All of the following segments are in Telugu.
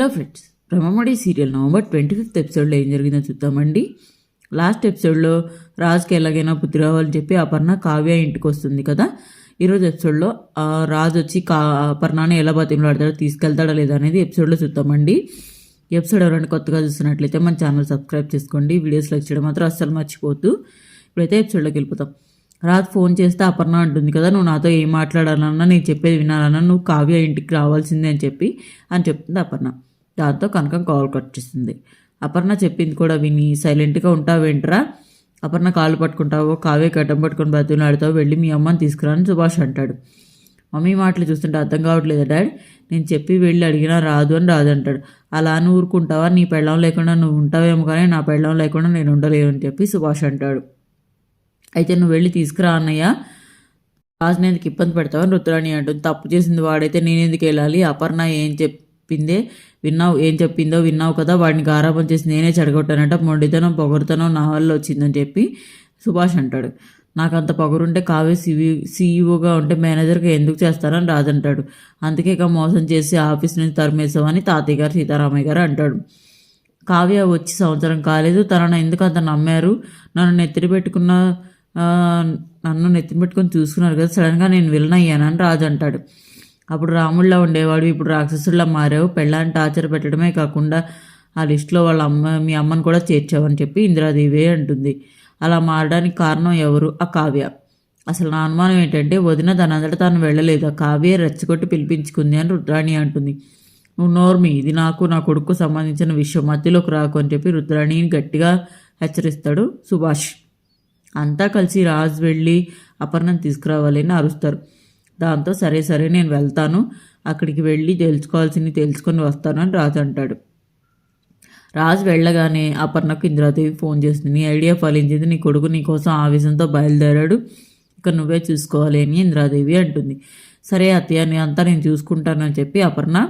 Hello friends Brahmamudi serial November twenty fifth ఎపిసోడ్లో ఏం జరిగిందో చూద్దామండి. లాస్ట్ ఎపిసోడ్లో రాజుకి ఎలాగైనా బుద్ధి రావాలని చెప్పి అపర్ణ కావ్య ఇంటికి వస్తుంది కదా. ఈరోజు ఎపిసోడ్లో రాజు వచ్చి కా అపర్ణని ఎలా బతిమలాడతాడో తీసుకెళ్తాడా లేదా అనేది ఎపిసోడ్లో చూద్దామండి. ఎపిసోడ్ ఎవరైనా కొత్తగా చూస్తున్నట్లయితే మన ఛానల్ సబ్స్క్రైబ్ చేసుకోండి. వీడియోస్ లైక్ చేయడం మాత్రం అస్సలు మర్చిపోతూ ఇప్పుడైతే ఎపిసోడ్లోకి వెళ్ళిపోతాం. రాజు ఫోన్ చేస్తే అపర్ణ అంటుంది కదా నువ్వు నాతో ఏం మాట్లాడాలన్నా నేను చెప్పేది వినాలన్నా నువ్వు కావ్య ఇంటికి రావాల్సిందే అని చెప్పి అని చెప్తుంది అపర్ణ. దాంతో కనకం కాల్ కట్ అపర్ణ చెప్పింది కూడా విని సైలెంట్గా ఉంటావేంట్రా అపర్ణ కాళ్ళు పట్టుకుంటావో కావే కట్టం పట్టుకొని బతులాడుతావో వెళ్ళి మీ అమ్మని తీసుకురా అని సుభాష్ అంటాడు. మమ్మీ మాటలు చూస్తుంటే అర్థం కావట్లేదు డాడ్? నేను చెప్పి వెళ్ళి అడిగినా రాదు అని రాదు అంటాడు. అలా అని ఊరుకుంటావా? నీ పెళ్ళం లేకుండా నువ్వు ఉంటావేమో కానీ నా పెళ్ళం లేకుండా నేను ఉండలేను అని చెప్పి సుభాష్ అంటాడు. అయితే నువ్వు వెళ్ళి తీసుకురా అన్నయ్య. రాజు నేను ఇబ్బంది పెడతావని రుద్రాణి అంటుంది. తప్పు చేసింది వాడైతే నేను ఎందుకు వెళ్ళాలి? అపర్ణ ఏం చెప్పిందే విన్నావు ఏం చెప్పిందో విన్నావు కదా వాడిని గారాబం చేసి నేనే చెడగొట్టానంట మొండితనం పొగరుతనం నా వల్ల వచ్చిందని చెప్పి సుభాష్ అంటాడు. నాకు అంత పొగరుంటే కావే సివి సీఈఓగా ఉంటే మేనేజర్గా ఎందుకు చేస్తారని రాదంటాడు. అందుకే ఇక మోసం చేసి ఆఫీస్ నుంచి తరిమేసామని తాతయ్య గారు సీతారామయ్య గారు అంటాడు. కావ్య వచ్చి సంవత్సరం కాలేదు తనను ఎందుకు అంత నమ్మారు? నన్ను నెత్తిరి పెట్టుకున్న నన్ను నెత్తిన పెట్టుకొని చూసుకున్నారు కదా సడన్గా నేను విలన్ అయ్యానని రాజు అంటాడు. అప్పుడు రాముళ్ళ ఉండేవాడు ఇప్పుడు రాక్షసుల్లా మారావు. పెళ్ళాన్ని టార్చర్ పెట్టడమే కాకుండా ఆ లిస్టులో వాళ్ళ అమ్మ మీ అమ్మని కూడా చేర్చావని చెప్పి ఇందిరాదేవి అంటుంది. అలా మారడానికి కారణం ఎవరు? ఆ కావ్య. అసలు నా అనుమానం ఏంటంటే వదిన తనంతట తాను వెళ్ళలేదు. ఆ కావ్య రెచ్చగొట్టి పిలిపించుకుంది అని రుద్రాణి అంటుంది. నువ్వు నోర్మి ఇది నాకు నా కొడుకు సంబంధించిన విషయం. మధ్యలోకి రాకు అని చెప్పి రుద్రాణిని గట్టిగా హెచ్చరిస్తాడు సుభాష్. అంతా కలిసి రాజు వెళ్ళి అపర్ణం తీసుకురావాలి అని అరుస్తారు. దాంతో సరే సరే నేను వెళ్తాను. అక్కడికి వెళ్ళి తెలుసుకోవాల్సింది తెలుసుకొని వస్తాను అని రాజు అంటాడు. రాజు వెళ్ళగానే అపర్ణకు ఇంద్రాదేవి ఫోన్ చేస్తుంది. నీ ఐడియా ఫలించింది నీ కొడుకు నీ కోసం ఆవేశంతో బయలుదేరాడు. ఇక నువ్వే చూసుకోవాలి అని ఇంద్రాదేవి అంటుంది. సరే అత్తయ్య అంతా నేను చూసుకుంటానని చెప్పి అపర్ణ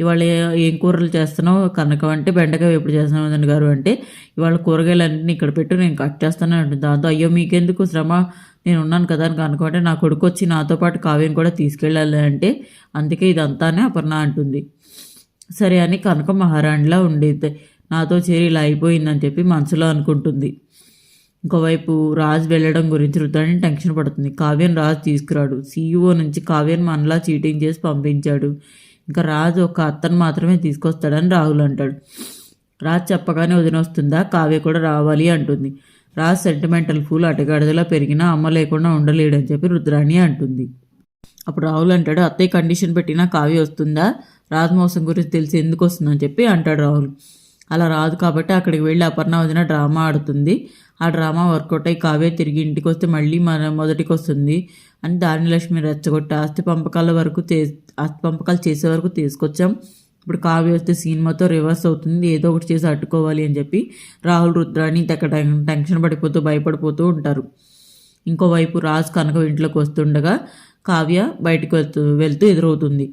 ఇవాళ ఏ- ఏం కూరలు చేస్తున్నావు? కనకం అంటే బెండకాయ ఎప్పుడు చేస్తున్నావు వదిన గారు? అంటే ఇవాళ కూరగాయలన్నింటినీ ఇక్కడ పెట్టు నేను కట్ చేస్తాను అంటుంది. దాంతో అయ్యో మీకెందుకు శ్రమ? నేను ఉన్నాను కదా అని అనుకుంటే నా కొడుకు వచ్చి నాతో పాటు కావ్యం కూడా తీసుకెళ్ళాలి అంటే అందుకే ఇదంతానే అపర్ణ అంటుంది. సరే అని కనక మహారాణిలా ఉండేది. నాతో చేరి ఇలా అయిపోయిందని చెప్పి మనసులో అనుకుంటుంది. ఇంకోవైపు రాజు వెళ్ళడం గురించి రుద్రాణి టెన్షన్ పడుతుంది. కావ్యం రాజు తీసుకురాడు. సీఈఓ నుంచి కావ్యం మనలా చీటింగ్ చేసి పంపించాడు. ఇంకా రాజు ఒక అత్తను మాత్రమే తీసుకొస్తాడని రాహుల్ అంటాడు. రాజు చెప్పగానే వదిన వస్తుందా కావ్య కూడా రావాలి అంటుంది. రాజ్ సెంటిమెంటల్ ఫూల్ అటగాడిదలా పెరిగినా అమ్మ లేకుండా ఉండలేడని చెప్పి రుద్రాణి అంటుంది. అప్పుడు రాహుల్ అంటాడు అత్తయ్య కండిషన్ పెట్టినా కావ్య వస్తుందా? రాజ్ మోసం గురించి తెలిసి ఎందుకు వస్తుందని చెప్పి అంటాడు రాహుల్. అలా రాదు కాబట్టి అక్కడికి వెళ్ళి అపర్ణ వదిన డ్రామా ఆడుతుంది. ఆ డ్రామా వర్కౌట్ అయ్యి కావ్య తిరిగి ఇంటికి వస్తే మళ్ళీ మన మొదటికి వస్తుంది అని దానిలక్ష్మి రెచ్చగొట్టి ఆస్తి పంపకాల వరకు తే ఆస్తి పంపకాలు చేసే వరకు తీసుకొచ్చాం. ఇప్పుడు కావ్య వస్తే సినిమాతో రివర్స్ అవుతుంది ఏదో ఒకటి చేసి అడ్డుకోవాలి అని చెప్పి రాహుల్ రుద్రాని తెక్క టెన్షన్ పడిపోతూ భయపడిపోతూ ఉంటారు. ఇంకోవైపు రాజు కనక ఇంట్లోకి వస్తుండగా కావ్య బయటకు వెళ్తూ వెళ్తూ ఎదురవుతుంది.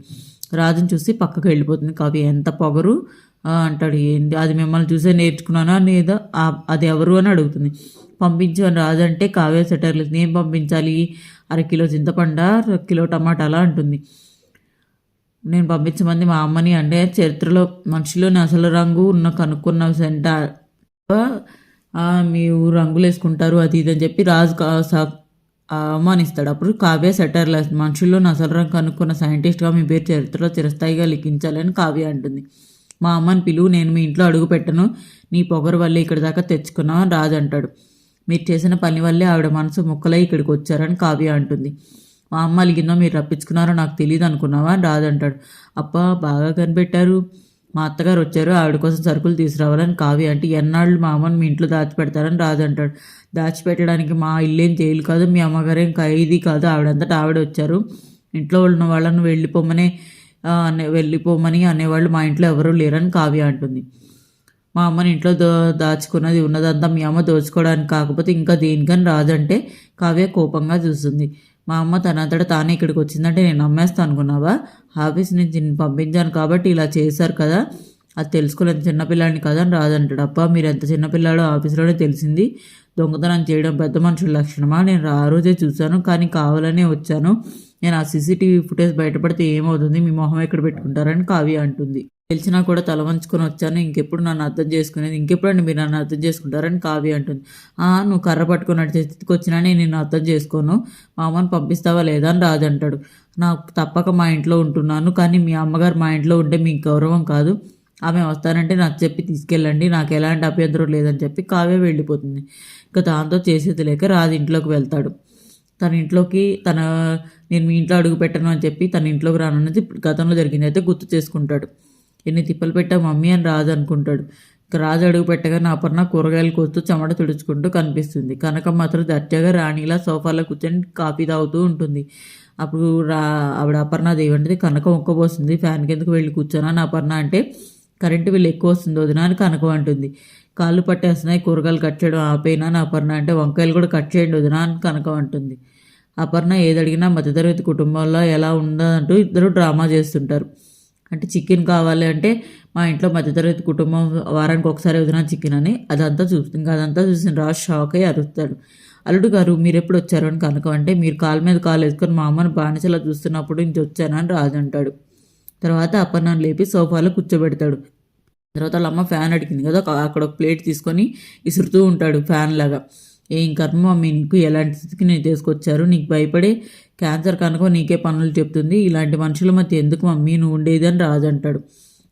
రాజుని చూసి పక్కకు వెళ్ళిపోతుంది. కావ్య ఎంత పొగరు? అంటాడు. ఏంటి అది మిమ్మల్ని చూసే నేర్చుకున్నానా లేదా? అది ఎవరు? అని అడుగుతుంది. పంపించు అని రాజు అంటే కావ్య సెటర్లు ఏం పంపించాలి? అరకిలో చింతపండ కిలో టమాటాలా? అంటుంది. నేను పంపించమంది మా అమ్మని అంటే చరిత్రలో మనిషిలోని అసలు రంగు ఉన్న కనుక్కున్న సెంట మీ మీరు రంగులు వేసుకుంటారు అది ఇది అని చెప్పి రాజు అవమానిస్తాడు. అప్పుడు కావ్య సెటర్ల మనుషుల్లో అసలు రంగు కనుక్కున్న సైంటిస్ట్గా మీ పేరు చరిత్రలో చిరస్థాయిగా లిఖించాలని కావ్య అంటుంది. మా అమ్మని పిలువు నేను మీ ఇంట్లో అడుగు పెట్టను నీ పొగరు వల్లే ఇక్కడి దాకా తెచ్చుకున్నావు రాజు అంటాడు. మీరు చేసిన పని వల్లే ఆవిడ మనసు ముక్కలై ఇక్కడికి వచ్చారని కావ్య అంటుంది. మా అమ్మ అలిగిందో మీరు రప్పించుకున్నారో నాకు తెలియదు అనుకున్నావా? అని అప్ప బాగా కనిపెట్టారు. మా అత్తగారు వచ్చారు ఆవిడ కోసం సరుకులు తీసుకురావాలని కావ్య అంటే ఎన్నాళ్ళు మా అమ్మని మీ ఇంట్లో దాచిపెడతారని రాదంటాడు. అంటాడు దాచిపెట్టడానికి మా ఇల్లేం జైలు కాదు మీ అమ్మగారేం ఖైదీ కాదు ఆవిడంతటా ఆవిడ వచ్చారు. ఇంట్లో ఉన్న వాళ్ళని వెళ్ళిపోమని అనే వెళ్ళిపోమని అనేవాళ్ళు మా ఇంట్లో ఎవరూ లేరని కావ్య అంటుంది. మా అమ్మని ఇంట్లో దో దాచుకున్నది ఉన్నదంతా మీ అమ్మ దోచుకోవడానికి కాకపోతే ఇంకా దేనికని రాదంటే కావ్య కోపంగా చూస్తుంది. మా అమ్మ తనంతట తానే ఇక్కడికి వచ్చిందంటే నేను నమ్మేస్తాను అనుకున్నావా? ఆఫీస్ నుంచి నేను పంపించాను కాబట్టి ఇలా చేశారు కదా. అది తెలుసుకోలేదు చిన్నపిల్లాడిని కదా అని రాదంటాడు. అప్ప మీరు ఎంత చిన్నపిల్లాడో ఆఫీస్లోనే తెలిసింది. దొంగతనం చేయడం పెద్ద మనుషుల లక్షణమా? నేను ఆ రోజే చూశాను కానీ కావాలనే వచ్చాను. నేను ఆ సీసీటీవీ ఫుటేజ్ బయటపడితే ఏమవుతుంది? మీ మొహం ఎక్కడ పెట్టుకుంటారని కావ్య అంటుంది. తెలిసినా కూడా తల వంచుకొని వచ్చాను. ఇంకెప్పుడు నన్ను అర్థం చేసుకునేది ఇంకెప్పుడండి మీరు నన్ను అర్థం చేసుకుంటారని కావ్య అంటుంది. ఆ నువ్వు కర్ర పట్టుకుని స్థితికి వచ్చినా నేను నిన్ను అర్థం చేసుకోను. మా అమ్మని పంపిస్తావా లేదా అని రాజు అంటాడు. నాకు తప్పక మా ఇంట్లో ఉంటున్నాను కానీ మీ అమ్మగారు మా ఇంట్లో ఉంటే మీకు గౌరవం కాదు. ఆమె వస్తానంటే నాకు చెప్పి తీసుకెళ్ళండి నాకు ఎలాంటి అభ్యంతరం లేదని చెప్పి కావ్య వెళ్ళిపోతుంది. ఇంకా దాంతో చేసేది లేక రాజు ఇంట్లోకి వెళ్తాడు. తన ఇంట్లోకి తన నేను మీ ఇంట్లో అడుగు పెట్టను అని చెప్పి తన ఇంట్లోకి రానన్నది గతంలో జరిగింది అయితే గుర్తు చేసుకుంటాడు. ఎన్ని తిప్పలు పెట్టా మమ్మీ అని రాజు అనుకుంటాడు. రాజు అడుగు పెట్టగానే అపర్ణ కూరగాయలు కోస్తూ చెమట తుడుచుకుంటూ కనిపిస్తుంది. కనక మాత్రం దర్జాగా రాణిలా సోఫాలో కూర్చొని కాఫీ తాగుతూ ఉంటుంది. అప్పుడు రా ఆవిడ అపర్ణ దేవంటిది కనక ఒక్కబోస్తుంది. ఫ్యాన్ కిందకు వెళ్ళి కూర్చోనా? అపర్ణ అంటే కరెంటు బిల్లు ఎక్కువ వస్తుంది వదిన అని కనకం అంటుంది. కాళ్ళు పట్టేస్తున్నాయి కూరగాయలు కట్ చేయడం ఆపేనా? అని అపర్ణ అంటే వంకాయలు కూడా కట్ చేయండి వదిన అని కనకం అంటుంది. అపర్ణ ఏది అడిగినా మధ్యతరగతి కుటుంబంలో ఎలా ఉందంటూ ఇద్దరు డ్రామా చేస్తుంటారు. అంటే చికెన్ కావాలి అంటే మా ఇంట్లో మధ్యతరగతి కుటుంబం వారానికి ఒకసారి వదిన చికెన్ అని అదంతా చూస్తుంది. ఇంకా అదంతా చూసిన రాజు షాక్ అయ్యి అరుస్తాడు. అల్లుడు గారు మీరు ఎప్పుడు వచ్చారు? అని కనుక. అంటే మీరు కాలు మీద కాలు వేసుకొని మా అమ్మని బానిసలా చూస్తున్నప్పుడు ఇంక వచ్చానని రాజు అంటాడు. తర్వాత అపర్ణను లేపి సోఫాలో కూర్చోబెడతాడు. తర్వాత వాళ్ళ అమ్మ ఫ్యాన్ అడిగింది కదా అక్కడ ఒక ప్లేట్ తీసుకొని ఇసురుతూ ఉంటాడు ఫ్యాన్ లాగా. ఏం కర్మ మీ నీకు ఎలాంటి స్థితికి నేను తీసుకొచ్చారు? నీకు భయపడే క్యాన్సర్ కనుక నీకే పనులు చెప్తుంది. ఇలాంటి మనుషుల మధ్య ఎందుకు మమ్మీ? నువ్వు ఉండేది అని రాజు అంటాడు.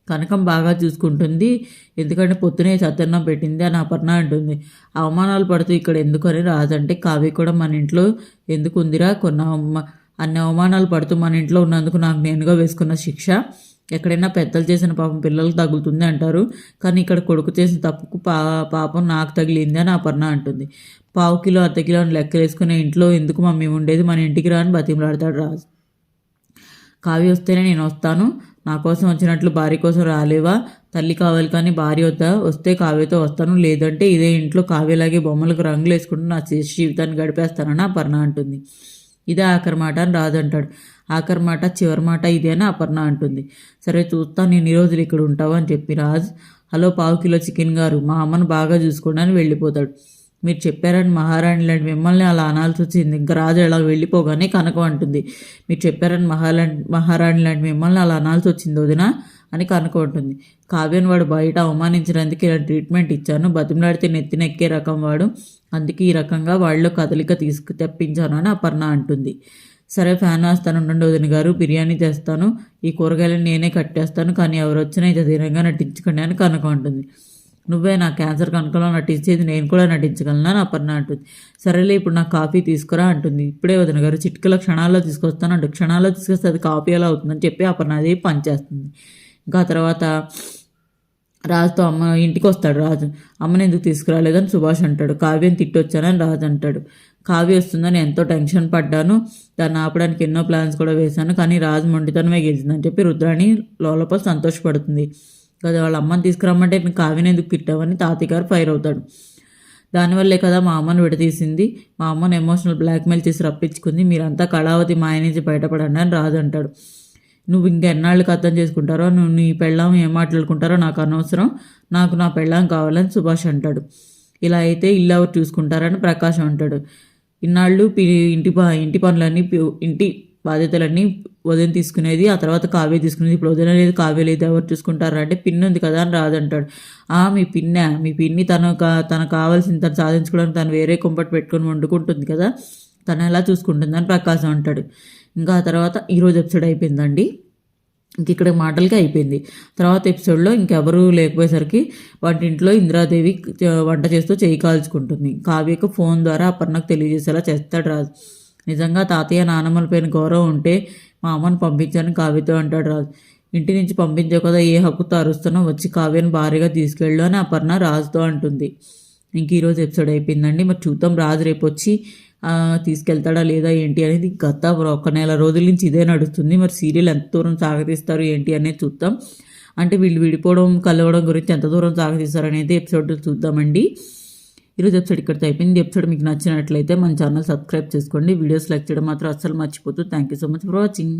కనకం బాగా చూసుకుంటుంది. ఎందుకంటే పొద్దునే సత్యన్నం పెట్టింది అని అపర్ణ అంటుంది. అవమానాలు పడుతూ ఇక్కడ ఎందుకు అని రాజు అంటే కావ్య కూడా మన ఇంట్లో ఎందుకు ఉందిరా కొన్న అన్ని అవమానాలు పడుతూ మన ఇంట్లో ఉన్నందుకు నాకు నేనుగా వేసుకున్న శిక్ష. ఎక్కడైనా పెద్దలు చేసిన పాపం పిల్లలకు తగులుతుంది అంటారు. కానీ ఇక్కడ కొడుకు చేసిన తప్పుకు పా పాపం నాకు తగిలింది అని అపర్ణ అంటుంది. పావు కిలో అర్ధ కిలో అని లెక్కలేసుకునే ఇంట్లో ఎందుకు మమ్మీ ఉండేది? మన ఇంటికి రాని బతిమలాడతాడు రాజు. కావ్య వస్తేనే నేను వస్తాను. నా కోసం వచ్చినట్లు భార్య కోసం రాలేవా? తల్లి కావాలి కానీ భార్య వద్ద? వస్తే కావ్యతో వస్తాను. లేదంటే ఇదే ఇంట్లో కావ్యలాగే బొమ్మలకు రంగులు వేసుకుంటూ నా జీవితాన్ని గడిపేస్తానని అపర్ణ అంటుంది. ఇదే ఆఖరి మాట అని రాజు అంటాడు. ఆఖరి మాట చివరి మాట ఇదే అని అపర్ణ అంటుంది. సరే చూస్తా నేను ఈ రోజులు ఇక్కడ ఉంటావు అని చెప్పి రాజు హలో పావు కిలో చికెన్ గారు మా అమ్మను బాగా చూసుకోండి వెళ్ళిపోతాడు. మీరు చెప్పారని మహారాణి లాంటి మిమ్మల్ని అలా అనాల్సి వచ్చింది. ఇంకా రాజు ఎలా వెళ్ళిపోగానే కనకం అంటుంది. మీరు చెప్పారని మహారాణి మహారాణి లాంటి మిమ్మల్ని అలా అనాల్సి వచ్చింది వదిన అని కనుక ఉంటుంది. కావ్యను వాడు బయట అవమానించినందుకు ఇలా ట్రీట్మెంట్ ఇచ్చాను. బతిమలాడితే నెత్తినెక్కే రకం వాడు. అందుకే ఈ రకంగా వాళ్ళలో కదలిక తీసుకు తెప్పించాను అని అపర్ణ అంటుంది. సరే ఫ్యాన్ వేస్తాను ఉండండి వదిన గారు బిర్యానీ చేస్తాను ఈ కూరగాయలను నేనే కట్టేస్తాను కానీ ఎవరు వచ్చినా ఇది ధీరంగా నటించుకోండి అని కనుక ఉంటుంది నువ్వే నా క్యాన్సర్ కనుకలో నటించేది నేను కూడా నటించగలను అని అపర్ణ అంటుంది. సరేలే ఇప్పుడు నాకు కాఫీ తీసుకురా అంటుంది. ఇప్పుడే వదిన గారు చిట్కల క్షణాల్లో తీసుకొస్తాను అంటే క్షణాల్లో తీసుకొస్తే అది కాఫీ ఎలా అవుతుందని చెప్పి అపర్ణ అది పనిచేస్తుంది ఇంకా తర్వాత రాజుతో అమ్మ ఇంటికి వస్తాడు రాజు. అమ్మని ఎందుకు తీసుకురాలేదని సుభాష్ అంటాడు. కావ్యం తిట్టొచ్చానని రాజు అంటాడు. కావ్య వస్తుందని ఎంతో టెన్షన్ పడ్డాను. దాన్ని ఆపడానికి ఎన్నో ప్లాన్స్ కూడా వేశాను. కానీ రాజు మొండితనమే గెలిచిందని చెప్పి రుద్రాణి లోలప సంతోషపడుతుంది. కదా వాళ్ళ అమ్మని తీసుకురమ్మంటే మీ కావ్యని ఎందుకు తిట్టావని తాతయ్య గారు ఫైర్ అవుతాడు. దానివల్లే కదా మా అమ్మను విడదీసింది. మా అమ్మను ఎమోషనల్ బ్లాక్మెయిల్ చేసి రప్పించుకుంది. మీరంతా కళావతి మాయ నుంచి బయటపడండి అని రాజు అంటాడు. నువ్వు ఇంకా ఎన్నాళ్ళకి అర్థం చేసుకుంటారో నువ్వు నీ పెళ్ళాం ఏం మాట్లాడుకుంటారో నాకు అనవసరం. నాకు నా పెళ్ళాం కావాలని సుభాష్ అంటాడు. ఇలా అయితే ఇల్లు ఎవరు చూసుకుంటారని ప్రకాశం అంటాడు. ఇన్నాళ్ళు ఇంటి ఇంటి పనులన్నీ ఇంటి బాధ్యతలన్నీ వదిన తీసుకునేది ఆ తర్వాత కావ్య తీసుకునేది. ఇప్పుడు వదిన లేదు కావ్య లేదు ఎవరు చూసుకుంటారు అంటే పిన్ ఉంది కదా అని రాదంటాడు ఆ మీ పిన్న మీ పిన్ని తను తనకు కావాల్సింది తను సాధించుకోవడానికి తను వేరే కుంపటి పెట్టుకొని వండుకుంటుంది కదా. తను ఎలా చూసుకుంటుందని ప్రకాశం అంటాడు. ఇంకా ఆ తర్వాత ఈరోజు ఎపిసోడ్ అయిపోయిందండి. ఇంక ఇక్కడ మాటలకి అయిపోయింది. తర్వాత ఎపిసోడ్లో ఇంకెవరూ లేకపోయేసరికి వంటింట్లో ఇందిరాదేవి వంట చేస్తూ చేయి కాల్చుకుంటుంది. కావ్యకు ఫోన్ ద్వారా అపర్ణకు తెలియజేసేలా చేస్తాడు రాజు. నిజంగా తాతయ్య నానమ్మలపైన గౌరవం ఉంటే మా అమ్మను పంపించాను కావ్యతో అంటాడు రాజు. ఇంటి నుంచి పంపించే కదా ఏ హక్కుతో అరుస్తున్నా వచ్చి కావ్యను భారీగా తీసుకెళ్ళు అని అపర్ణ రాజుతో అంటుంది. ఇంక ఈరోజు ఎపిసోడ్ అయిపోయిందండి. మరి చూద్దాం రాజు రేపు వచ్చి తీసుకెళ్తాడా లేదా ఏంటి అనేది గత ఒక నెల రోజుల నుంచి ఇదే నడుస్తుంది. మరి సీరియల్ ఎంత దూరం సాగతీస్తారు ఏంటి అనేది చూద్దాం. అంటే వీళ్ళు విడిపోవడం కలవడం గురించి ఎంత దూరం సాగతీస్తారు అనేది ఎపిసోడ్ చూద్దామండి. ఈరోజు ఎపిసోడ్ ఇక్కడితో అయిపోయింది. ఎపిసోడ్ మీకు నచ్చినట్లయితే మన ఛానల్ సబ్స్క్రైబ్ చేసుకోండి. వీడియోస్ లైక్ చేయడం మాత్రం అస్సలు మర్చిపోతుంది thank you so much for watching